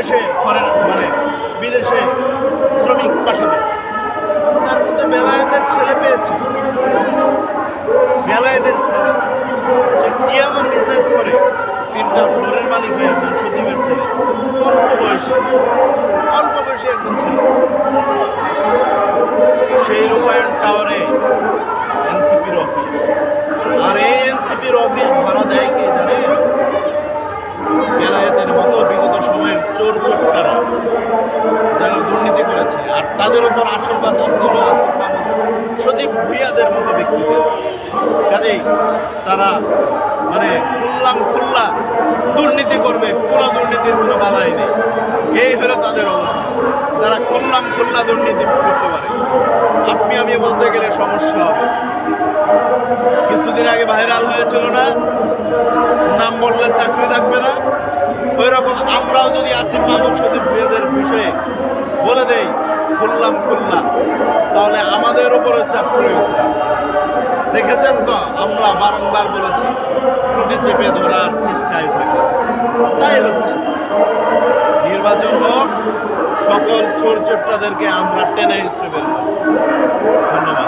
বিদেশে ফরেন মানে বিদেশে শ্রমিক পাঠাবে। তার মধ্যে বেলায়েতের ছেলে পেয়েছে। বেলায়েতের ছেলে। সে কি এমন বিজনেস করে? তিনটা ফ্লোরের মালিক হয়ে একজন সচিবের ছেলে। অল্প বয়সে। অল্প বয়সে একজন ছেলে। সেই রূপায়ণ টাওয়ারে এনসিপির অফিস আর এই এনসিপির অফিস ভাড়া দেয় তাদের উপর আশীর্বাদ হলো আসিফ সজীব ভুইয়াদের মতো ব্যক্তিদের কাজেই তারা মানে খুললাম খুল্লা দুর্নীতি করবে, কোনো দুর্নীতির কোনো বালাই নেই। এই হলো তাদের অবস্থা। তারা খুললাম খুল্লা দুর্নীতি করতে পারে। আপনি আমি বলতে গেলে সমস্যা হবে। কিছুদিন আগে ভাইরাল হয়েছিল না? নাম বললে চাকরি থাকবে না? ওই রকম আমরাও যদি আসিফ মাহমুদ সজীব ভুইয়াদের বিষয়ে বলে দেই খুললাম খুললাম তাহলে আমাদের উপরে চাপ প্রয়োগ। দেখেছেন তো, আমরা বারংবার বলেছি, ত্রুটি চেপে ধরার চেষ্টায় থাকি। তাই হচ্ছে। নির্বাচন হোক, সকল চোর চোরটাদেরকে আমরা টেনে হিসেবে ধন্যবাদ।